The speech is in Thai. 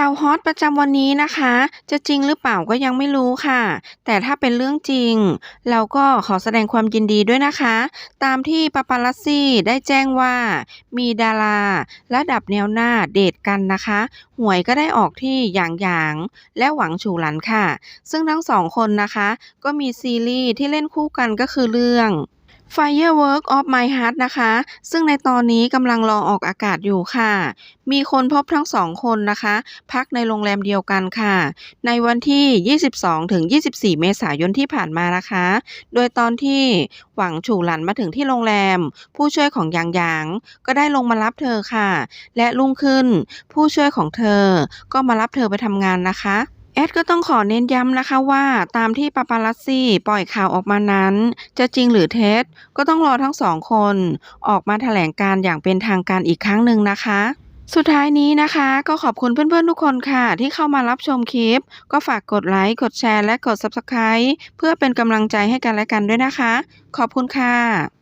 ข่าวฮอตประจำวันนี้นะคะ จะจริงหรือเปล่าก็ยังไม่รู้ค่ะ แต่ถ้าเป็นเรื่องจริง เราก็ขอแสดงความยินดีด้วยนะคะ ตามที่ปาปารัสซี่ได้แจ้งว่า มีดารา ระดับแนวหน้าเดทกันนะคะ หวยก็ได้ออกที่หยางหยางและหวังฉูหลันค่ะ ซึ่งทั้งสองคนนะคะ ก็มีซีรีส์ที่เล่นคู่กันก็คือเรื่อง Firework of My Heart นะคะ ซึ่งในตอนนี้กำลังรอออกอากาศอยู่ค่ะ มีคนพบทั้งสองคนนะคะ พักในโรงแรมเดียวกันค่ะ ในวันที่ 22 ถึง 24 เมษายนที่ผ่านมานะคะ โดยตอนที่หวังฉูหลันมาถึงที่โรงแรม ผู้ช่วยของหยางหยางก็ได้ลงมารับเธอค่ะ และรุ่งขึ้น ผู้ช่วยของเธอก็มารับเธอไปทำงานนะคะ แอดก็ต้องขอเน้นย้ำนะคะว่าตามที่ปาปารัสซี่ปล่อยข่าวออกมานั้น จะจริงหรือเท็จก็ต้องรอทั้งสองคน ออกมาแถลงการอย่างเป็นทางการอีกครั้งหนึ่งนะคะ สุดท้ายนี้นะคะ ก็ขอบคุณเพื่อนๆทุกคนค่ะ ที่เข้ามารับชมคลิป ก็ฝากกดไลค์กดแชร์และกด Subscribe เพื่อเป็นกำลังใจให้กันและกันด้วยนะคะ ขอบคุณค่ะ